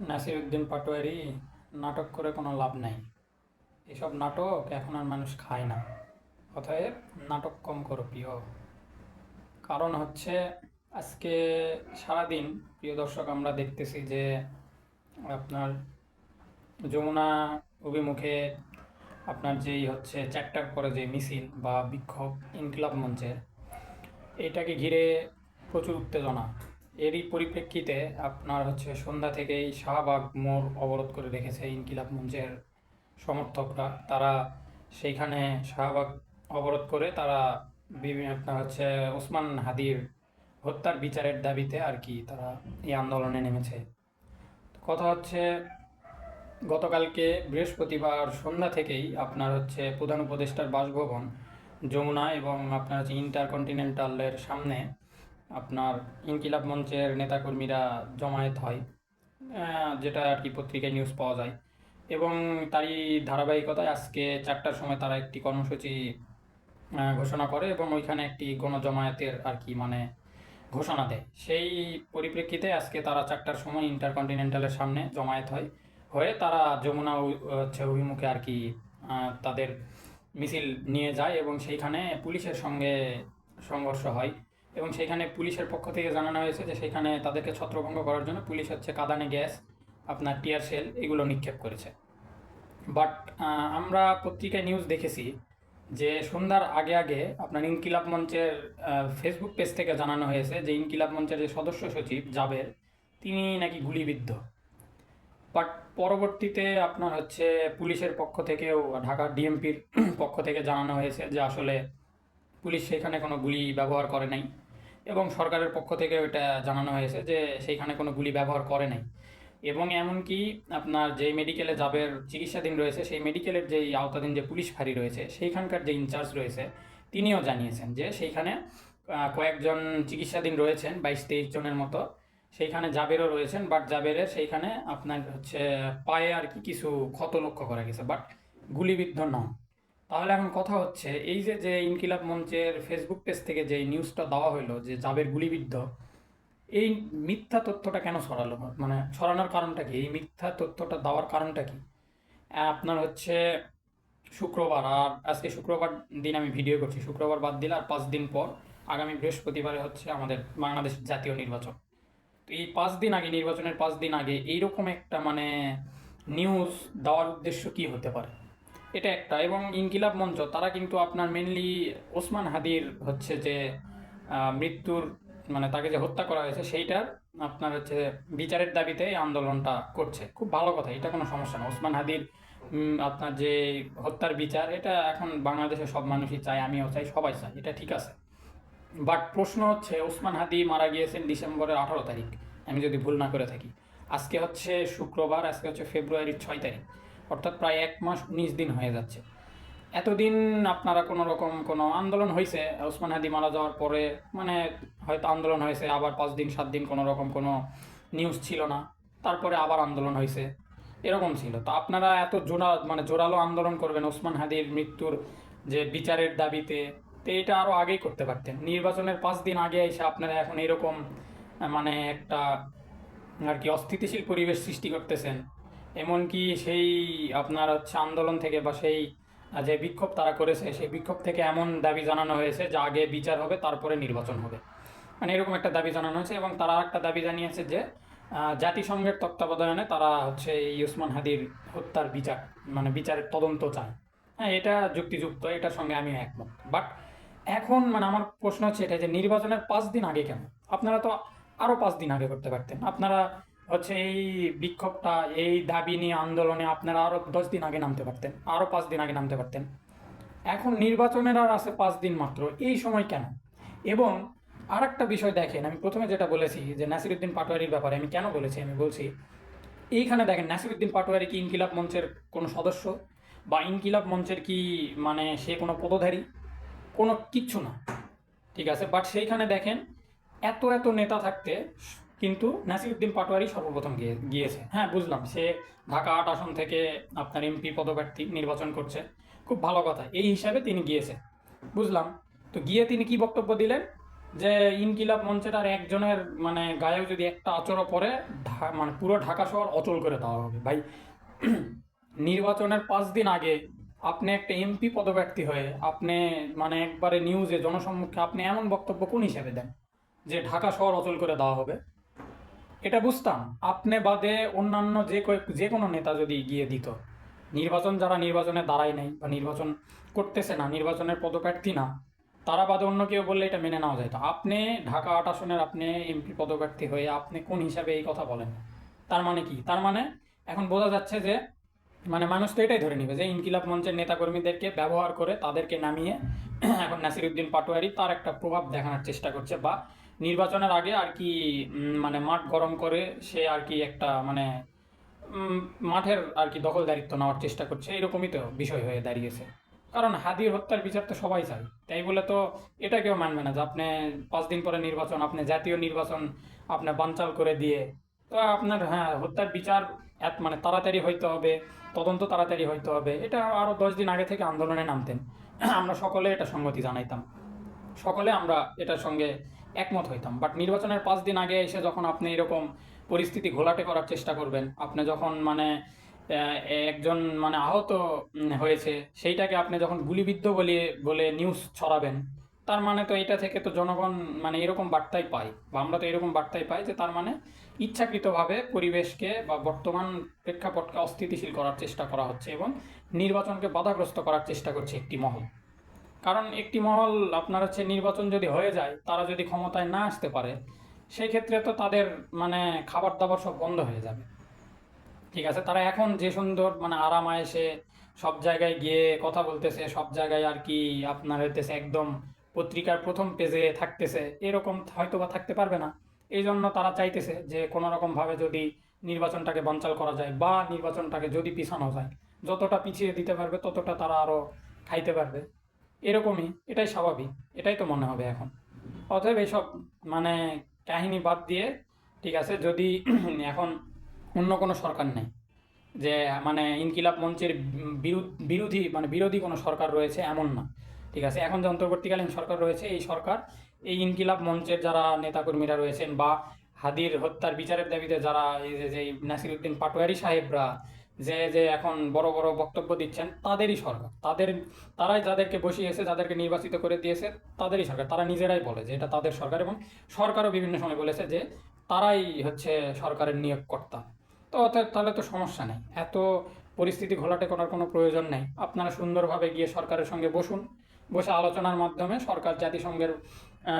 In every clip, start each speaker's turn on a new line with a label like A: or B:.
A: নাসির উদ্দিন পাটোয়ারি নাটক করে কোনো লাভ নাই। এসব নাটক এখন আর মানুষ খায় না। অতএব নাটক কম করো প্রিয়। কারণ হচ্ছে আজকে সারাদিন প্রিয় দর্শক আমরা দেখতেছি যে আপনার যমুনা অভিমুখে আপনার যেই হচ্ছে চ্যাপ্টার করে যে মিছিল বা বিক্ষোভ ইনকিলাব মঞ্চের এটাকে ঘিরে প্রচুর উত্তেজনা। এরই পরিপ্রেক্ষিতে আপনার হচ্ছে সন্ধ্যা থেকেই শাহবাগ মোড় অবরোধ করে রেখেছে ইনকিলাব মঞ্চের সমর্থকরা। তারা সেইখানে শাহবাগ অবরোধ করে তারা বিভিন্ন আপনার হচ্ছে ওসমান হাদির হত্যার বিচারের দাবিতে আর কি তারা এই আন্দোলনে নেমেছে। কথা হচ্ছে, গতকালকে বৃহস্পতিবার সন্ধ্যা থেকেই আপনার হচ্ছে প্রধান উপদেষ্টার বাসভবন যমুনা এবং আপনার হচ্ছে ইন্টারকন্টিনেন্টালের সামনে আপনার ইনকিলাব মঞ্চের নেতাকর্মীরা জমায়েত হয় যেটা আর কি পত্রিকায় নিউজ পাওয়া যায়। এবং তারই ধারাবাহিকতায় আজকে চারটার সময় তারা একটি কর্মসূচি ঘোষণা করে এবং ওইখানে একটি গণজমায়েতের আর কি মানে ঘোষণা দেয়। সেই পরিপ্রেক্ষিতে আজকে তারা চারটার সময় ইন্টারকন্টিনেন্টালের সামনে জমায়েত হয়, হয়ে তারা যমুনা হচ্ছে অভিমুখে আর কি তাদের মিছিল নিয়ে যায় এবং সেইখানে পুলিশের সঙ্গে সংঘর্ষ হয়। এবং সেখানে পুলিশের পক্ষ থেকে জানানো হয়েছে যে সেখানে তাদেরকে ছত্রভঙ্গ করার জন্য পুলিশ হচ্ছে কাদানে গ্যাস, আপনার টিয়ার শেল এগুলো নিক্ষেপ করেছে। বাট আমরা পত্রিকায় নিউজ দেখেছি যে সন্ধ্যার আগে আগে আপনার ইনকিলাব মঞ্চের ফেসবুক পেজ থেকে জানানো হয়েছে যে ইনকিলাব মঞ্চের যে সদস্য সচিব জাবের, তিনি নাকি গুলিবিদ্ধ। বাট পরবর্তীতে আপনার হচ্ছে পুলিশের পক্ষ থেকেও ঢাকা ডিএমপির পক্ষ থেকে জানানো হয়েছে যে আসলে পুলিশ সেখানে কোনো গুলি ব্যবহার করে নাই। এবং সরকারের পক্ষ থেকে এটা জানানো হয়েছে যে সেইখানে কোনো গুলি ব্যবহার করে নাই। এবং এমনকি আপনার যে মেডিকেলে যাবের চিকিৎসাধীন রয়েছে, সেই মেডিকেলের যেই আওতাধীন যে পুলিশ ফাঁড়ি রয়েছে, সেইখানকার যে ইনচার্জ রয়েছে, তিনিও জানিয়েছেন যে সেইখানে কয়েকজন চিকিৎসাধীন রয়েছেন, বাইশ তেইশ জনের মতো। সেইখানে জাবেরও রয়েছেন বাট জাবেরের সেইখানে আপনার হচ্ছে পায়ে আর কি কিছু ক্ষত লক্ষ্য করা গেছে বাট গুলিবিদ্ধ নন। তাহলে এখন কথা হচ্ছে, এই যে যে ইনকিলাব মঞ্চের ফেসবুক পেজ থেকে যে নিউজটা দেওয়া হলো যে জাবের গুলিবিদ্ধ, এই মিথ্যা তথ্যটা কেন ছড়ালো? মানে ছড়ানোর কারণটা কি? এই মিথ্যা তথ্যটা দেওয়ার কারণটা কি? আপনার হচ্ছে শুক্রবার, আর আজকে শুক্রবার দিন আমি ভিডিও করছি। শুক্রবার বাদ দিলে আর পাঁচ দিন পর আগামী বৃহস্পতিবারে হচ্ছে আমাদের বাংলাদেশ জাতীয় নির্বাচন। তো এই পাঁচ দিন আগে, নির্বাচনের পাঁচ দিন আগে এইরকম একটা মানে নিউজ দেওয়ার উদ্দেশ্য কি হতে পারে? এটা একটা। এবং ইনকিলাব মঞ্চ, তারা কিন্তু আপনার মেনলি ওসমান হাদির হচ্ছে যে মৃত্যুর মানে তাকে যে হত্যা করা হয়েছে, সেইটার আপনার হচ্ছে বিচারের দাবিতে এই আন্দোলনটা করছে। খুব ভালো কথা, এটা কোনো সমস্যা না। ওসমান হাদির আপনার যে হত্যার বিচার, এটা এখন বাংলাদেশের সব মানুষই চায়, আমিও চাই, সবাই চাই এটা ঠিক আছে। বাট প্রশ্ন হচ্ছে, ওসমান হাদি মারা গিয়েছেন ডিসেম্বরের আঠারো তারিখ, আমি যদি ভুল না করে থাকি। আজকে হচ্ছে শুক্রবার, আজকে হচ্ছে ফেব্রুয়ারির ছয় তারিখ। অর্থাৎ প্রায় এক মাস উনিশ দিন হয়ে যাচ্ছে। এতদিন আপনারা কোনো রকম কোনো আন্দোলন হয়েছে ওসমান হাদি মারা যাওয়ার পরে মানে হয়তো আন্দোলন হয়েছে, আবার পাঁচ দিন, সাত দিন কোনো রকম কোনো নিউজ ছিল না। তারপরে আবার আন্দোলন হয়েছে এরকম ছিল। তো আপনারা এত জোড়া মানে জোরালো আন্দোলন করবেন ওসমান হাদির মৃত্যুর যে বিচারের দাবিতে, তো এটা আরও আগেই করতে পারতেন। নির্বাচনের পাঁচ দিন আগে এসে আপনারা এখন এরকম মানে একটা আর কি অস্থিতিশীল পরিবেশ সৃষ্টি করতেছেন। এমনকি সেই আপনার হচ্ছে আন্দোলন থেকে বা সেই যে বিক্ষোভ তারা করেছে, সেই বিক্ষোভ থেকে এমন দাবি জানানো হয়েছে যে আগে বিচার হবে, তারপরে নির্বাচন হবে। মানে এরকম একটা দাবি জানানো হয়েছে এবং তারা একটা দাবি জানিয়েছে যে জাতিসংঘের তত্ত্বাবধানে তারা হচ্ছে এই উসমান হাদির হত্যার বিচার মানে বিচারের তদন্ত চায়। হ্যাঁ এটা যুক্তিযুক্ত, এটার সঙ্গে আমি একমত। বাট এখন মানে আমার প্রশ্ন হচ্ছে এটা যে নির্বাচনের পাঁচ দিন আগে কেন? আপনারা তো আরও পাঁচ দিন আগে করতে পারতেন। আপনারা হচ্ছে এই বিক্ষোভটা, এই দাবি নিয়ে আন্দোলনে আপনারা আরও দশ দিন আগে নামতে পারতেন আরও পাঁচ দিন আগে নামতে পারতেন। এখন নির্বাচনের আর আছে পাঁচ দিন মাত্র, এই সময় কেন? এবং আর একটা বিষয় দেখেন, আমি প্রথমে যেটা বলেছি যে নাসিরুদ্দিন পাটোয়ারির ব্যাপারে আমি কেন বলেছি, আমি বলছি এইখানে দেখেন, নাসিরুদ্দিন পাটোয়ারি কি ইনকিলাব মঞ্চের কোনো সদস্য বা ইনকিলাব মঞ্চের কি মানে সে কোনো পদধারী? কোনো কিচ্ছু না, ঠিক আছে? বাট সেইখানে দেখেন, এত এত নেতা থাকতে কিন্তু নাসিরুদ্দিন পাটোয়ারি সর্বপ্রথম গিয়ে, গিয়েছে। হ্যাঁ বুঝলাম। সে ঢাকা আট আসন থেকে আপনার এমপি পদপ্রার্থী নির্বাচন করছে। খুব ভালো কথা। এই হিসাবে তিনি গিয়েছে। বুঝলাম। তো গিয়ে তিনি কি বক্তব্য দিলেন? যে ইনকিলাব মঞ্চের আর একজনের মানে গায়েও যদি একটা আচরও পরে মানে পুরো ঢাকা শহর অচল করে দেওয়া হবে। ভাই, নির্বাচনের পাঁচ দিন আগে আপনি একটা এমপি পদপ্রার্থী হয়ে আপনি মানে একবারে নিউজে জনসম্মুখে আপনি এমন বক্তব্য কোন হিসাবে দেন? যে ঢাকা শহর অচল করে দেওয়া হবে? এটা বুঝতাম। আপনি বাদে অন্যান্য যে যে কোনো নেতা যদি গিয়ে দিত। নির্বাচন যারা নির্বাচনে দাঁড়ায় নাই বা নির্বাচন করতেছে না, নির্বাচনের পদপ্রার্থী না, তারা বাদে অন্য কেউ বললে এটা মেনে নেওয়া যেত আপনি ঢাকা আট আসনের আপনি এমপি পদপ্রার্থী হয়ে আপনি কোন হিসাবে এই কথা বলেন? তার মানে কি? তার মানে এখন বোঝা যাচ্ছে যে মানে মানুষ তো এটাই ধরে নিবে যে, ইনকিলাব মঞ্চের নেতাকর্মীদেরকে ব্যবহার করে তাদেরকে নামিয়ে, এখন নাসিরুদ্দিন পাটোয়ারি তার একটা প্রভাব দেখানোর চেষ্টা করছে বা নির্বাচনের আগে আর কি মানে মাঠ গরম করে সে আর কি একটা মানে মাঠের আর কি দখলদারিত্ব নেওয়ার চেষ্টা করছে। এরকমই তো বিষয় হয়ে দাঁড়িয়েছে। কারণ হাদির হত্যার বিচার তো সবাই চায়। তাই বলে তো এটা কেউ মানবে না যে আপনি পাঁচ দিন পরে নির্বাচন, আপনি জাতীয় নির্বাচন, আপনি বানচাল করে দিয়ে, তো আপনার হ্যাঁ হত্যার বিচার এত মানে তাড়াতাড়ি হইতে হবে, তদন্ত তাড়াতাড়ি হইতে হবে। এটা আরও দশ দিন আগে থেকে আন্দোলনে নামতেন। আমরা সকলে এটা সংগতি জানাইতাম। সকলে আমরা এটার সঙ্গে একমত হইতাম। বাট নির্বাচনের পাঁচ দিন আগে এসে যখন আপনি এরকম পরিস্থিতি ঘোলাটে করার চেষ্টা করবেন, আপনি যখন মানে একজন মানে আহত হয়েছে, সেইটাকে আপনি যখন গুলিবিদ্ধ বলে বলে নিউজ ছড়াবেন, তার মানে তো এটা থেকে তো জনগণ মানে এরকম বার্তাই পায় বা আমরা তো এরকম বার্তাই পাই যে তার মানে ইচ্ছাকৃতভাবে পরিবেশকে বা বর্তমান প্রেক্ষাপটকে অস্থিতিশীল করার চেষ্টা করা হচ্ছে এবং নির্বাচনকে বাধাগ্রস্ত করার চেষ্টা করছে একটি মহল। কারণ একটি মহল আপনার হচ্ছে নির্বাচন যদি হয়ে যায়, তারা যদি ক্ষমতায় না আসতে পারে সেই ক্ষেত্রে তো তাদের মানে খাবার দাবার সব বন্ধ হয়ে যাবে। ঠিক আছে, তারা এখন যে সুন্দর মানে আরাম আয়েসে সব জায়গায় গিয়ে কথা বলতেছে, সব জায়গায় আর কি আপনার হইতেছে একদম পত্রিকার প্রথম পেজে থাকতেছে, এরকম হয়তো বা থাকতে পারবে না। এই জন্য তারা চাইতেছে যে কোনো রকমভাবে যদি নির্বাচনটাকে বানচাল করা যায় বা নির্বাচনটাকে যদি পিছানো যায়, যতটা পিছিয়ে দিতে পারবে ততটা তারা আরও খাইতে পারবে। এরকমই, এটাই স্বাভাবিক, এটাই তো মনে হবে এখন। অতএব এইসব মানে কাহিনী বাদ দিয়ে, ঠিক আছে, যদি এখন অন্য কোনো সরকার নেই, যে মানে ইনকিলাব মঞ্চের বিরু- বিরোধী মানে বিরোধী কোনো সরকার রয়েছে, এমন না, ঠিক আছে। এখন যে অন্তর্বর্তীকালীন সরকার রয়েছে, এই সরকার, এই ইনকিলাব মঞ্চের যারা নেতাকর্মীরা রয়েছেন বা হাদির হত্যার বিচারের দাবিতে যারা এই যে যে নাসিরুদ্দিন পাটোয়ারি সাহেবরা যে যে এখন বড় বড় বক্তব্য দিচ্ছেন, তাদেরই সরকার। তাদের, তারাই যাদেরকে বসিয়েছে, যাদেরকে নির্বাচিত করে দিয়েছে, তাদেরই সরকার। তারা নিজেরাই বলে যে এটা তাদের সরকার এবং সরকারও বিভিন্ন সময় বলেছে যে তারাই হচ্ছে সরকারের নিয়োগকর্তা। তো তাহলে তো সমস্যা নেই। এত পরিস্থিতি ঘোলাটে করার কোনো প্রয়োজন নেই। আপনারা সুন্দরভাবে গিয়ে সরকারের সঙ্গে বসুন। বসে আলোচনার মাধ্যমে সরকার জাতিসংঘের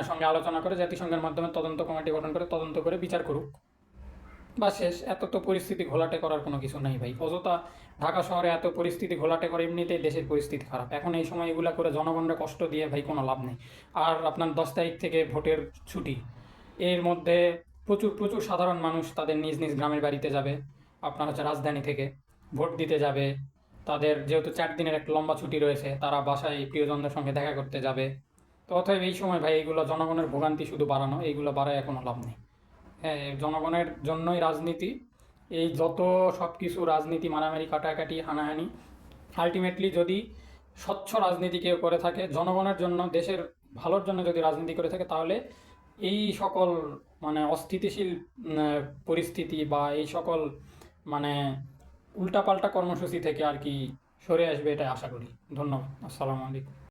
A: সঙ্গে আলোচনা করে, জাতিসংঘের মাধ্যমে তদন্ত কমিটি গঠন করে, তদন্ত করে বিচার করুক। বা শেষ, এত তো পরিস্থিতি ঘোলাটে করার কোনো কিছু নেই ভাই। অযথা ঢাকা শহরে এত পরিস্থিতি ঘোলাটে করে, এমনিতেই দেশের পরিস্থিতি খারাপ। এখন এই সময় এগুলা করে জনগণরা কষ্ট দিয়ে ভাই কোনো লাভ নেই। আর আপনার দশ তারিখ থেকে ভোটের ছুটি, এর মধ্যে প্রচুর প্রচুর সাধারণ মানুষ তাদের নিজ নিজ গ্রামের বাড়িতে যাবে। আপনার হচ্ছে রাজধানী থেকে ভোট দিতে যাবে। তাদের যেহেতু চার দিনের একটা লম্বা ছুটি রয়েছে, তারা বাসায় প্রিয়জনদের সঙ্গে দেখা করতে যাবে। তো অতএব এই সময় ভাই এইগুলো জনগণের ভোগান্তি শুধু বাড়ানো এইগুলো বাড়ায় কোনো লাভ নেই। হ্যাঁ জনগণের জন্যই রাজনীতি। এই যত সব কিছু রাজনীতি, মারামারি, কাটাকাটি, হানাহানি আলটিমেটলি যদি স্বচ্ছ রাজনীতি কেউ করে থাকে, জনগণের জন্য, দেশের ভালোর জন্য যদি রাজনীতি করে থাকে, তাহলে এই সকল মানে অস্থিতিশীল পরিস্থিতি বা এই সকল মানে উল্টাপাল্টা কর্মসূচি থেকে আর কি সরে আসবে এটা আশা করি। ধন্যবাদ। আসসালামু আলাইকুম।